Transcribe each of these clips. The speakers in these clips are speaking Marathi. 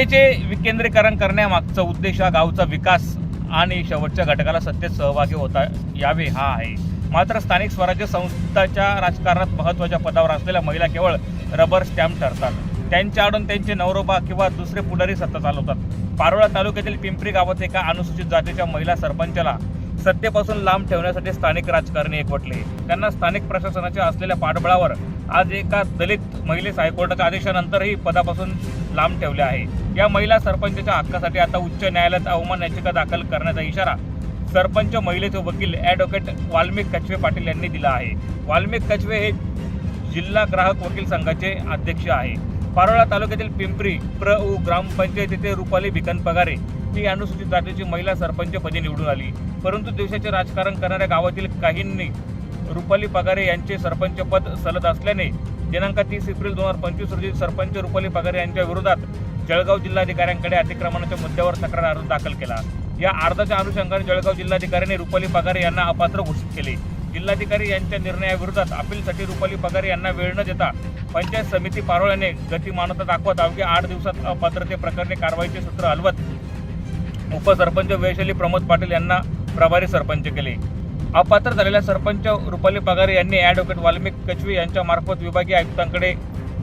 सत्तेचे विकेंद्रीकरण करण्यामागचा उद्देश हा गावचा विकास आणि शेवटच्या घटकाला सत्तेत सहभागी होता यावे हा आहे. मात्र स्थानिक स्वराज्य संस्थाच्या राजकारणात महत्त्वाच्या पदावर असलेल्या महिला केवळ रबर स्टॅम्प ठरतात. त्यांच्या आडून त्यांचे नवरोबा किंवा दुसरे पुढारी सत्ता चालवतात. पारोळा तालुक्यातील पिंपरी गावात एका अनुसूचित जातीच्या महिला सरपंचाला सत्तेपासून लांब ठेवण्यासाठी स्थानिक राजकारणी एकवटले. त्यांना स्थानिक प्रशासनाच्या असलेल्या पाठबळावर आज एका दलित महिलेस हायकोर्टाच्या आदेशानंतरही पदापासून लांब ठेवले आहे. या महिला सरपंचाच्या हक्कासाठी आता उच्च न्यायालयात अवमान याचिका दाखल करण्याचा इशारा सरपंच महिलेचे वकील ॲडव्होकेट वाल्मिक कचवे पाटील यांनी दिला आहे. वाल्मिक कचवे हे जिल्हा ग्राहक वकील संघाचे अध्यक्ष आहे. पारोळा तालुक्यातील पिंपरी प्र उ ग्रामपंचायतीचे रुपाली भिकन पगारे ही अनुसूचित जातीची महिला सरपंचपदी निवडून आली. परंतु देशाचे राजकारण करणाऱ्या गावातील काहींनी रुपाली पगारे यांचे सरपंच पद सलत असल्याने दिनांक तीस एप्रिल दोन हजार पंचवीस रोजी सरपंच रुपाली पगारे यांच्या विरोधात जळगाव जिल्हाधिकाऱ्यांकडे अतिक्रमणाच्या मुद्द्यावर तक्रार अर्ज दाखल केला. या अर्जाच्या अनुषंगाने जळगाव जिल्हाधिकाऱ्यांनी रुपाली पगारे यांना अपात्र घोषित केले. जिल्हाधिकारी यांच्या निर्णयाविरोधात अपीलसाठी रुपाली पगारे यांना वेळ न देता पंचायत समिती पारोळ्याने गतिमानता दाखवत अवघ्या आठ दिवसात अपात्रते प्रकरणी कारवाईचे सूत्र हलवत उपसरपंच वैशाली प्रमोद पाटील यांना प्रभारी सरपंच केले. अपात्र झालेल्या सरपंच रुपाली पगारे यांनी ॲडव्होकेट वाल्मिक कचवी यांच्यामार्फत विभागीय आयुक्तांकडे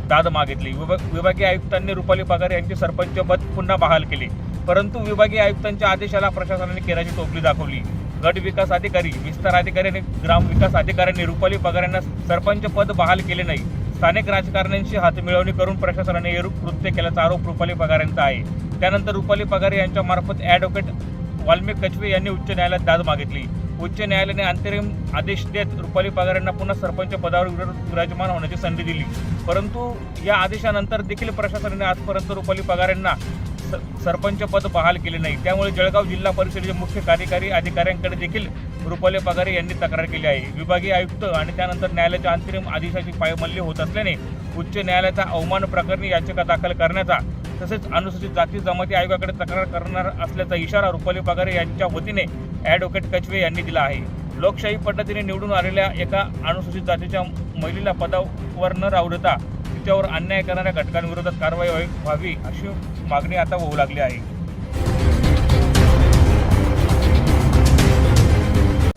दाद मागितली. विभाग विभागीय आयुक्तांनी रुपाली पगार यांचे सरपंच पद पुन्हा बहाल केले. परंतु विभागीय आयुक्तांच्या आदेशाला प्रशासनाने केराची टोपली दाखवली. गट विकास अधिकारी विस्तार अधिकारी आणि ग्राम विकास अधिकाऱ्यांनी रुपाली पगार सरपंच पद बहाल केले नाही. स्थानिक राजकारण्यांशी हातमिळवणी करून प्रशासनाने हे कृत्य केल्याचा आरोप रुपाली पगार यांचा आहे. त्यानंतर रुपाली पगार यांच्या मार्फत ॲडव्होकेट वाल्मिक कचवे यांनी उच्च न्यायालयात दाद मागितली. उच्च न्यायालयाने अंतरिम आदेश देत रुपाली पगार यांना पुन्हा सरपंच पदावर विराजमान होण्याची संधी दिली. परंतु या आदेशानंतर देखील प्रशासनाने आजपर्यंत रुपाली पगार यांना स- सरपंच पद बहाल केले नाही. त्यामुळे जळगाव जिल्हा परिषदेचे मुख्य कार्यकारी अधिकाऱ्यांकडे देखील रुपाली पगारे यांनी तक्रार केली आहे. विभागीय आयुक्त आणि त्यानंतर न्यायालयाच्या अंतरिम आदेशाची पायमल्ली होत असल्याने उच्च न्यायालयाचा अवमान प्रकरणी याचिका दाखल करण्याचा तसेच अनुसूचित जाती जमाती आयोगाकडे तक्रार करणार असल्याचा इशारा रुपाली पगारे यांच्या वतीने ॲडव्होकेट कचवे यांनी दिला आहे. लोकशाही पद्धतीने निवडून आलेल्या एका अनुसूचित जातीच्या महिलेला पदावर न रावरता तिच्यावर अन्याय करणाऱ्या घटकांविरोधात कारवाई व्हावी- अशी मागणी आता होऊ लागली आहे.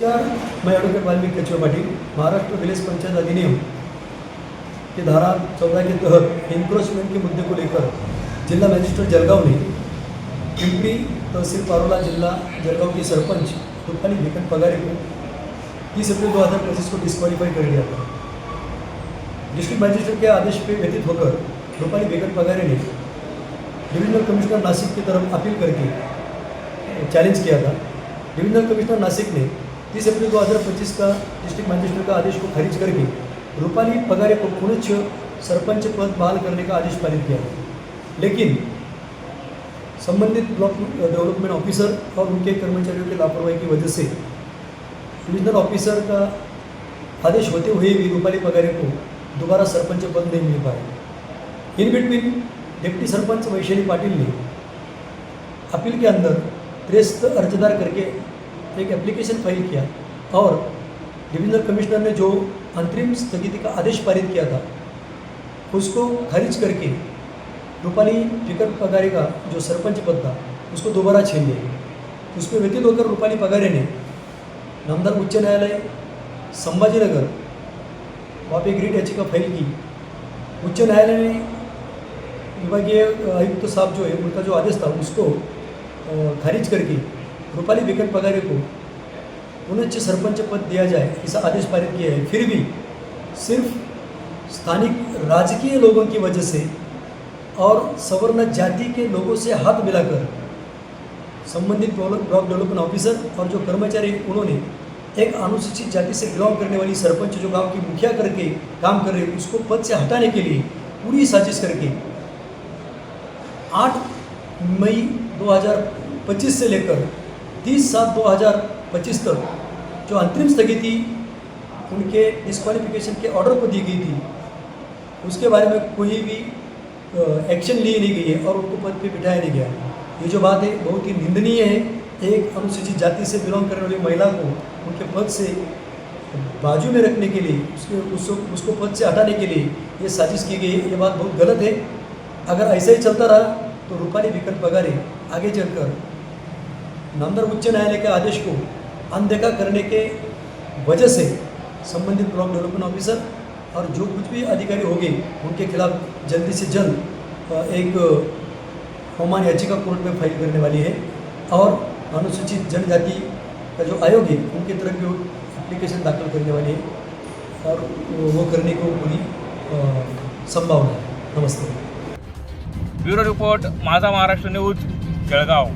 मी ॲडव्होकेट वाल्मिक कचवे पाटील महाराष्ट्र विलेज पंचायत अधिनियम की धारा चौदह के तहत इंक्रोचमेंट के मुद्दे को लेकर जिला मजिस्ट्रेट जलगांव ने पिंपरी तहसील पारोला जिला जलगांव की सरपंच रूपाली भिकन पगारे को तीस अप्रैल दो हज़ार पच्चीस को डिस्कालीफाई कर दिया था डिस्ट्रिक्ट मजिस्ट्रेट के आदेश पे व्यतीत होकर रूपाली भिकन पगारे ने डिविजनल कमिश्नर नासिक की तरफ़ अपील करके चैलेंज किया था डिविजनल कमिश्नर नासिक ने 30 अप्रैल 2025 का डिस्ट्रिक्ट मजिस्ट्रेट का आदेश को खारिज करके रूपाली पगारे को पुनः सरपंच पद बहाल करने का आदेश पारित किया लेकिन संबंधित ब्लॉक डेवलपमेंट ऑफिसर और उनके कर्मचारियों की लापरवाही की वजह से डिविजनल ऑफिसर का आदेश होते हुए भी रूपाली पगारे को दोबारा सरपंच पद नहीं मिल पाए। In between deputy sarpanch Vaishali Patil ने अपील के अंदर त्रेस्त अर्जदार करके एक एप्लीकेशन फाइल किया और डिविजनल कमिश्नर ने जो अंतरिम स्थगिति का आदेश पारित किया था उसको खारिज करके रूपाली टिकट पगारे का जो सरपंच पद था, उसको दोबारा छीन लिया। उसमें व्यतीत होकर रूपाली पगारे ने नामदार उच्च न्यायालय, संभाजीनगर वहाँ पे ग्रीट याचिका फ़ाइल की। उच्च न्यायालय ने विभागीय आयुक्त तो साहब जो है, उनका जो आदेश था, उसको खारिज करके रूपाली बिकन पगारे को पुनश्च सरपंच पद दिया जाए ऐसा आदेश पारित किया है। फिर भी सिर्फ़ स्थानिक राजकीय लोगों की वजह से और सवर्ण जाति के लोगों से हाथ मिलाकर संबंधित ब्लॉक डेवलपमेंट ऑफिसर और जो कर्मचारी उन्होंने एक अनुसूचित जाति से बिलोंग करने वाली सरपंच जो गाँव की मुखिया करके काम कर रहे उसको पद से हटाने के लिए पूरी साजिश करके आठ मई 2025 से लेकर 30 सात 2025 तक जो अंतरिम स्थगिति उनके डिस्क्वालिफिकेशन के ऑर्डर को दी गई थी, उसके बारे में कोई भी एक्शन ली नहीं गई है और उनको पद पर बिठाया नहीं गया ये जो बात है, बहुत ही निंदनीय है। एक अनुसूचित जाति से बिलोंग करने वाली महिला को उनके पद से बाजू में रखने के लिए, उसके उसको उसको पद से हटाने के लिए ये साजिश की गई है। ये बात बहुत गलत है। अगर ऐसा ही चलता रहा तो रूपाली विकट पगारे आगे चलकर नामदार उच्च न्यायालय के आदेश को अनदेखा करने के वजह से संबंधित ब्लॉक डेवलपमेंट ऑफिसर और जो कुछ भी अधिकारी होंगे उनके खिलाफ जल्दी से जल्द एक अवमान याचिका कोर्ट में फाइल करने वाली है। और अनुसूचित जनजाति का जो आयोग है उनकी तरफ भी एप्लीकेशन दाखिल करने वाली है। और वो करने को पूरी संभावना है। नमस्ते। Bureau report Majha Maharashtra news Jalgaon.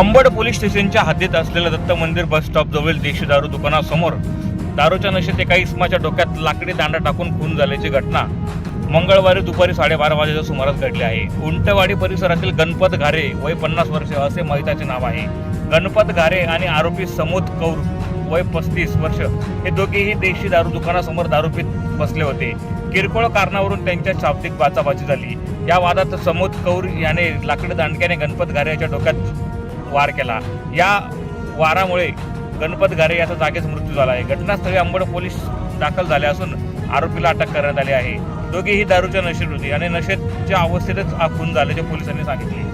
Ambad police स्टेशनच्या हद्दीत असलेलं दत्त मंदिर बस स्टॉप जवळील देशी दारू दुकानासमोर दारूच्या नशेत एका इसमाच्या डोक्यात लाकडी दांडा टाकून खून झाल्याची घटना मंगळवारी दुपारी साडेबारा वाजेच्या सुमारास घडली आहे. उंटवाडी परिसरातील गणपत घारे वय पन्नास वर्ष असे महिताचे नाव आहे. गणपत घारे आणि आरोपी समोद कौर वय पस्तीस वर्ष हे दोघेही देशी दारू दुकानासमोर दारू पीत बसले होते. किरकोळ कारणावरून त्यांच्या शाब्दिक बाचाबाची झाली. या वादात समोद कौर याने लाकडी दांडक्याने गणपत घारे याच्या डोक्यात वार केला. या वारामुळे गणपत घारे याचा जागेच मृत्यू झाला आहे. घटनास्थळी अंबड पोलीस दाखल झाले असून आरोपीला अटक करण्यात आली आहे. दोघेही दारूच्या नशेत होती. आणि नशेच्या अवस्थेतच हा खून झाल्याचे पोलिसांनी सांगितले.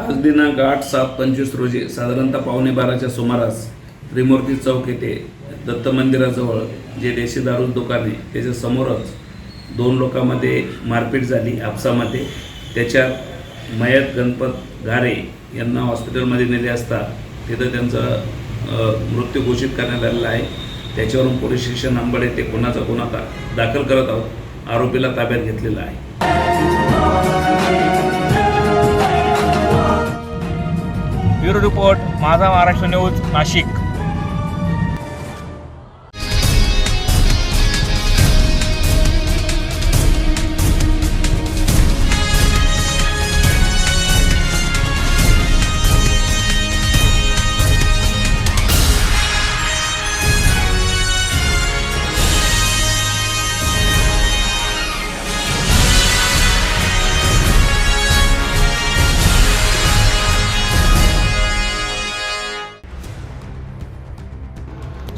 आज दिनांक आठ सात पंचवीस रोजी साधारणतः पावणे बाराच्या सुमारास त्रिमूर्ती चौक येथे दत्त मंदिराजवळ जे देशी दारू दुकान आहे त्याच्या समोरच दोन लोकांमध्ये मारपीट झाली आपसामध्ये. त्याच्यात मयत गणपत घारे यांना हॉस्पिटलमध्ये नेले असता तिथं त्यांचा मृत्यू घोषित करण्यात आलेला आहे. त्याच्यावरून पोलीस स्टेशन नंबर येथे कोणाचा गुन्हा दाखल करत आहोत आरोपीला ताब्यात घेतलेला आहे. Bureau report Majha Maharashtra news Nashik.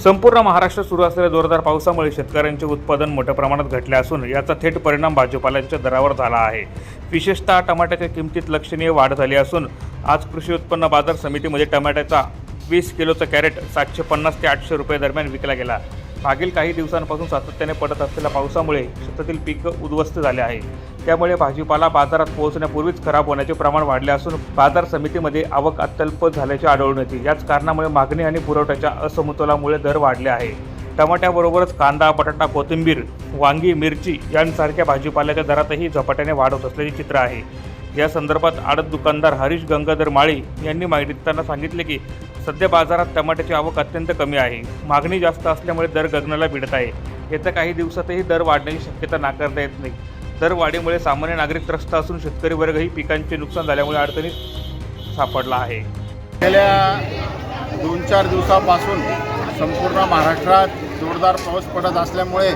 संपूर्ण महाराष्ट्रात सुरू असलेल्या जोरदार पावसामुळे शेतकऱ्यांचे उत्पादन मोठ्या प्रमाणात घटले असून याचा थेट परिणाम भाजीपाल्यांच्या दरावर झाला आहे. विशेषतः टमाट्याच्या किमतीत लक्षणीय वाढ झाली असून आज कृषी उत्पन्न बाजार समितीमध्ये टमाट्याचा वीस किलोचा कॅरेट सातशे पन्नास ते आठशे रुपये दरम्यान विकला गेला. मागील काही दिवसांपासून सातत्याने पडत असलेल्या पावसामुळे शेतातील पीक उद्ध्वस्त झाले आहे. त्यामुळे भाजीपाला बाजारात पोहोचण्यापूर्वीच खराब होण्याचे प्रमाण वाढले असून बाजार समितीमध्ये आवक अत्यल्प झाल्याचे आढळून येते याच कारणामुळे मागणी आणि पुरवठ्याच्या असमतोलामुळे दर वाढले आहे. टमाट्याबरोबरच कांदा बटाटा कोथिंबीर वांगी मिरची यांसारख्या भाजीपाल्याच्या दरातही झपाट्याने वाढ होत असल्याचे चित्र आहे. या संदर्भात आडत दुकानदार हरीश गंगाधर माळी यांनी माहिती देताना सांगितले की सध्या बाजारात टमाट्याची आवक अत्यंत कमी आहे. मागणी जास्त असल्यामुळे दर गगनाला भिडत आहे. येत्या काही दिवसातही दर वाढण्याची शक्यता नाकारता येत नाही. दर वाढीमुळे सामान्य नागरिक त्रस्त असून शेतकरी वर्गही पिकांचे नुकसान झाल्यामुळे अडचणीत सापडला आहे. गेल्या दोन चार दिवसापासून संपूर्ण महाराष्ट्रात जोरदार पाऊस पडत असल्यामुळे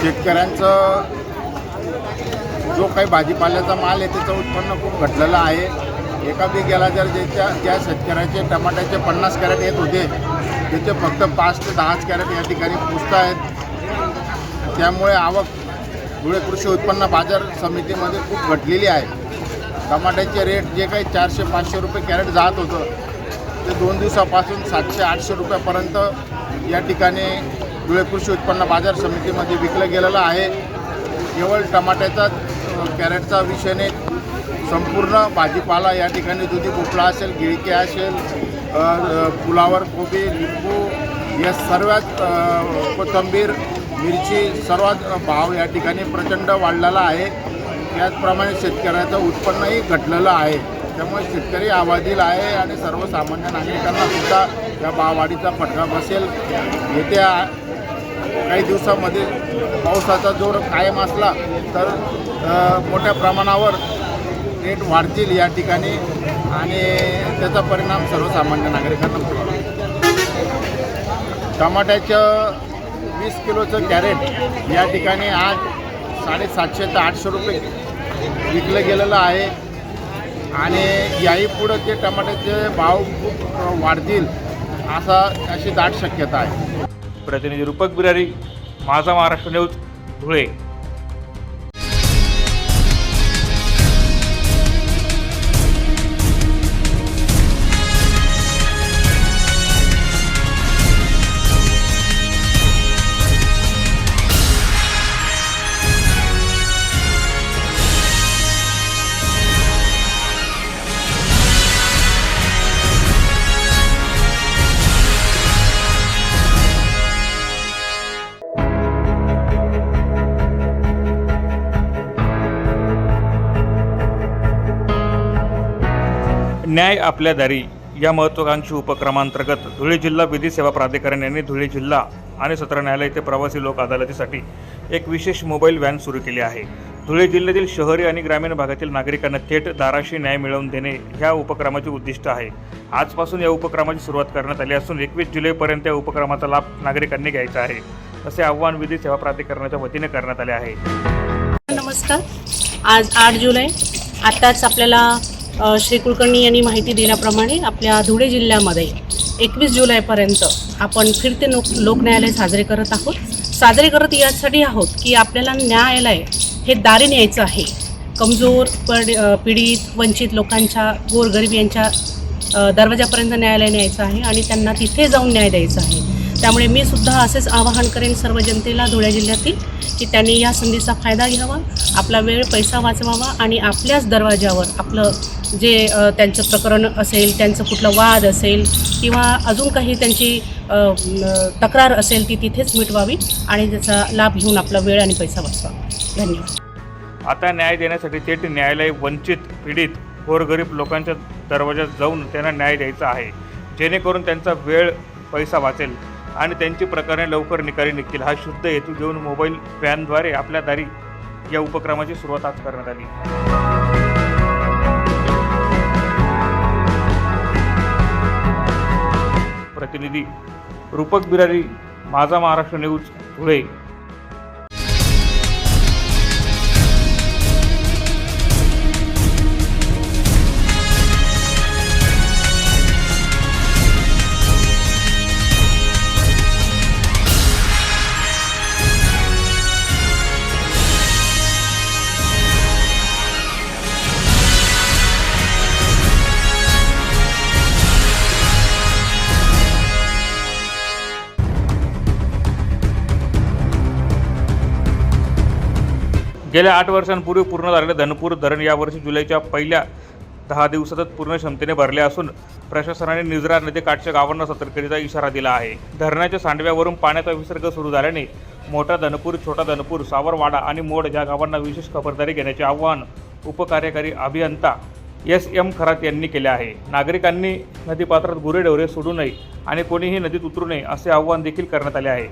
शेतकऱ्यांचं जो काही भाजीपाल्याचा माल आहे त्याचं उत्पन्न खूप घटलेलं आहे. एका गेला जर ज्याच्या ज्या शेतकऱ्याचे टमाट्याचे पन्नास कॅरेट येत होते त्याचे फक्त पाच ते दहाच कॅरेट या ठिकाणी पुसत आहेत त्यामुळे आवक धुळे कृषी उत्पन्न बाजार समितीमध्ये खूप घटलेली आहे. टमाट्याचे रेट जे काही चारशे पाचशे रुपये कॅरेट जात होतं ते दोन दिवसापासून सातशे आठशे रुपयापर्यंत या ठिकाणी धुळे कृषी उत्पन्न बाजार समितीमध्ये विकलं गेलेलं आहे. केवळ टमाट्याचा कॅरेटचा विषय नाही संपूर्ण भाजीपाला या ठिकाणी दुधी भोपळा असेल गिळके असेल फुलावर कोबी लिंबू या सर्वात कोथंबीर कोथिंबीर मिरची सर्वात भाव या ठिकाणी प्रचंड वाढलेला आहे. त्याचप्रमाणे शेतकऱ्याचं उत्पन्नही घटलेलं आहे. त्यामुळे शेतकरी आवाजील आहे आणि सर्वसामान्य नागरिकांना सुद्धा या भाववाढीचा फटका बसेल. येत्या काही दिवसामध्ये पावसाचा जोर कायम असला तर मोठ्या प्रमाणावर रेट वाढतील या ठिकाणी आणि त्याचा परिणाम सर्वसामान्य नागरिकांना होईल. टमाट्याचं किलोचं कॅरेट या ठिकाणी आज साडेसातशे ते आठशे रुपये विकलं गेलेलं आहे. आणि याही पुढं ते टमाट्याचे भाव खूप वाढतील असा अशी दाट शक्यता आहे. प्रतिनिधी रूपक बिरारी माझा महाराष्ट्र न्यूज धुळे. न्याय आपल्या दारी. या महत्त्वाकांक्षी उपक्रमांतर्गत धुळे जिल्हा विधी सेवा प्राधिकरण यांनी धुळे जिल्हा आणि सत्र न्यायालय येथे प्रवासी लोक अदालतीसाठी एक विशेष मोबाईल व्हॅन सुरू केली आहे. धुळे जिल्ह्यातील शहरी आणि ग्रामीण भागातील नागरिकांना थेट दाराशी न्याय मिळवून देणे ह्या उपक्रमाचे उद्दिष्ट आहे. आजपासून या उपक्रमाची सुरुवात करण्यात आली असून एकवीस जुलैपर्यंत या उपक्रमाचा लाभ नागरिकांनी घ्यायचा आहे असे आव्हान विधी सेवा प्राधिकरणाच्या वतीने करण्यात आले आहे. नमस्कार. आज आठ जुलै. आत्ताच आपल्याला श्री कुलकर्णी यांनी माहिती दिल्याप्रमाणे आपल्या धुळे जिल्ह्यामध्ये एकवीस जुलैपर्यंत आपण फिरते लोक लोकन्यायालय साजरे करत आहोत. साजरे करत यासाठी आहोत की आपल्याला न्यायालय हे दारी न्यायचं आहे. कमजोर पड पीडित वंचित लोकांच्या गोरगरीब यांच्या दरवाजापर्यंत न्यायालय न्यायचं आहे आणि त्यांना तिथे जाऊन न्याय द्यायचा आहे. त्यामुळे मी सुद्धा असेच आवाहन करेन सर्व जनतेला धुळे जिल्ह्यातील की त्यांनी या संधीचा फायदा घ्यावा आपला वेळ पैसा वाचवावा आणि आपल्याच दरवाजावर आपलं जे त्यांचं प्रकरण असेल त्यांचं कुठलं वाद असेल किंवा अजून काही त्यांची तक्रार असेल ती तिथेच मिटवावी आणि त्याचा लाभ घेऊन आपला वेळ आणि पैसा वाचवावा. धन्यवाद. आता न्याय देण्यासाठी थेट न्यायालय वंचित पीडित गोरगरीब लोकांच्या दरवाजात जाऊन त्यांना न्याय द्यायचा आहे. जेणेकरून त्यांचा वेळ पैसा वाचेल. आणि त्यांची प्रकरणे लवकर निकाली निघतील. हा शुद्ध हेतू घेऊन मोबाईल व्हॅनद्वारे आपल्या दारी या उपक्रमाची सुरुवात आज करण्यात आली. प्रतिनिधी रूपक बिरारी माझा महाराष्ट्र न्यूज धुळे. गेल्या आठ वर्षांपूर्वी पूर्ण झालेले धनपूर धरण यावर्षी जुलैच्या पहिल्या दहा दिवसातच पूर्ण क्षमतेने भरले असून प्रशासनाने निजरा नदीकाठच्या गावांना सतर्कतेचा इशारा दिला आहे. धरणाच्या सांडव्यावरून पाण्याचा विसर्ग सुरू झाल्याने मोठा धनपूर छोटा धनपूर सावरवाडा आणि मोड या गावांना विशेष खबरदारी घेण्याचे आवाहन उपकार्यकारी अभियंता एस एम खरात यांनी केले आहे. नागरिकांनी नदीपात्रात गुरेढोरे सोडू नये आणि कोणीही नदीत उतरू नये असे आवाहन देखील करण्यात आले आहे.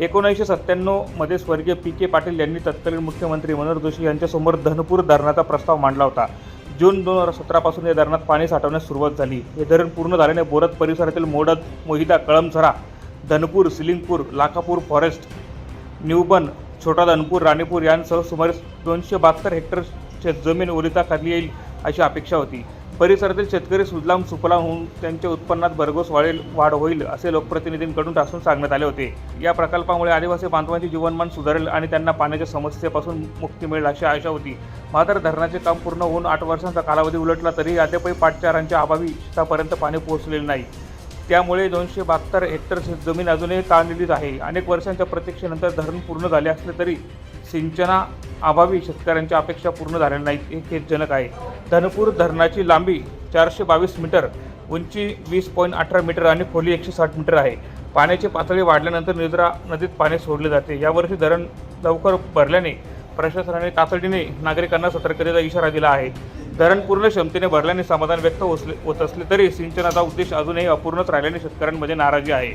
एकोणीसशे सत्त्याण्णवमध्ये स्वर्गीय पी के पाटील यांनी तत्कालीन मुख्यमंत्री मनोहर जोशी यांच्यासमोर धनपूर धरणाचा प्रस्ताव मांडला होता. जून दोन हजार सतरापासून या धरणात पाणी साठवण्यास सुरुवात झाली. हे धरण पूर्ण झाल्याने बोरत परिसरातील मोडद मोहिदा कळमझरा धनपूर सिलिंगपूर लाखापूर फॉरेस्ट न्यूबन छोटा धनपूर राणीपूर यांसह सुमारे दोनशे बहात्तर हेक्टर जमीन ओलिताखाली येईल अशी अपेक्षा होती. परिसरातील शेतकरी सुजलाम सुफलाम होऊन त्यांच्या उत्पन्नात भरघोस वाढेल वाढ होईल असे लोकप्रतिनिधींकडून ठासून सांगण्यात आले होते. या प्रकल्पामुळे आदिवासी बांधवांचे जीवनमान सुधारेल आणि त्यांना पाण्याच्या समस्येपासून मुक्ती मिळेल अशी आशा होती. मात्र धरणाचे काम पूर्ण होऊन आठ वर्षांचा कालावधी उलटला तरी अद्यापही पाटचारांच्या अभावी शेतापर्यंत पाणी पोहोचलेले नाही. त्यामुळे दोनशे बहात्तर हेक्टर जमीन अजूनही ताणलेलीच आहे. अनेक वर्षांच्या प्रतीक्षेनंतर धरण पूर्ण झाले असले तरी सिंचना अभावी शेतकऱ्यांच्या अपेक्षा पूर्ण झाल्या नाहीत. हे खेदजनक आहे. धनपूर धरणाची लांबी चारशे बावीस मीटर उंची वीस पॉईंट अठरा मीटर आणि खोली एकशे साठ मीटर आहे. पाण्याची पातळी वाढल्यानंतर निद्रा नदीत पाणी सोडले जाते. यावर्षी धरण लवकर भरल्याने प्रशासनाने तातडीने नागरिकांना सतर्कतेचा इशारा दिला आहे. धरण पूर्ण क्षमतेने भरल्याने समाधान व्यक्त होत असले तरी सिंचनाचा उद्देश अजूनही अपूर्णच राहिल्याने शेतकऱ्यांमध्ये नाराजी आहे.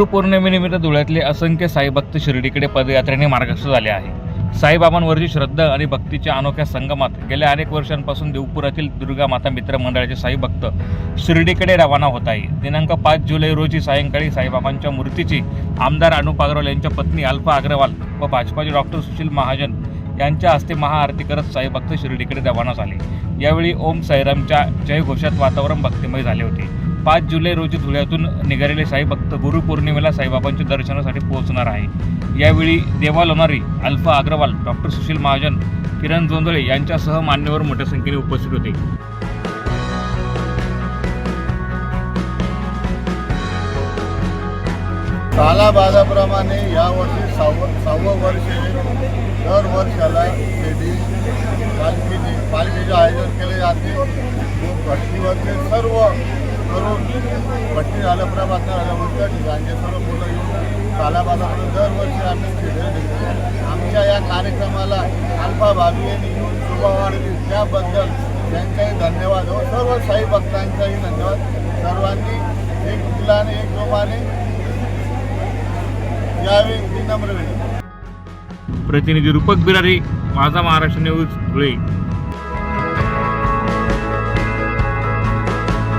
गुरुपौर्णिमेनिमित्त धुळ्यातले असंख्य साईभक्त शिर्डीकडे पदयात्रेने मार्गस्थ झाले आहे. साईबाबांवरची श्रद्धा आणि भक्तीच्या अनोख्या संगमात गेल्या अनेक वर्षांपासून देवपुरातील दुर्गा माता मित्र मंडळाचे साईभक्त शिर्डीकडे रवाना होत आहे. दिनांक पाच जुलै रोजी सायंकाळी साईबाबांच्या मूर्तीची आमदार अनुप अग्रवाल यांच्या पत्नी अल्फा अग्रवाल व भाजपाचे डॉक्टर सुशील महाजन यांच्या हस्ते महाआरती करत साईभक्त शिर्डीकडे रवाना झाले. यावेळी ओम साईरामच्या जयघोषात वातावरण भक्तिमय झाले होते. पाच जुलै रोजी धुळ्यातून निघालेले साईभक्त गुरुपौर्णिमेला साईबाबांच्या दर्शनासाठी पोहोचणार आहे. यावेळी देवा लोणारी अल्फा अग्रवाल डॉक्टर सुशील महाजन किरण जोंधळे यांच्यासह मान्यवर मोठ्या संख्येने उपस्थित होते. कालाबाजाप्रमाणे यावर्षी सहावं सहावं वर्ष दर वर्षाला शेती पालखीने पालखीचे आयोजन केले जाते. व भट्टीवरचे सर्व करून भट्टी झालं प्रभात झालं उलट ठिकाणचे सर्व मुलं येऊन कालाबाजामध्ये दरवर्षी आम्ही खेळ देतो आमच्या या कार्यक्रमाला अल्फा भाभी यांनी येऊन शुभा वाढली त्याबद्दल त्यांचाही धन्यवाद. व सर्व साई भक्तांचाही धन्यवाद. सर्वांनी एक मुलाने एक जोमाने यावे ही नम्र विनंती. प्रतिनिधी रूपक बिरारी माझा महाराष्ट्र न्यूज धुळे.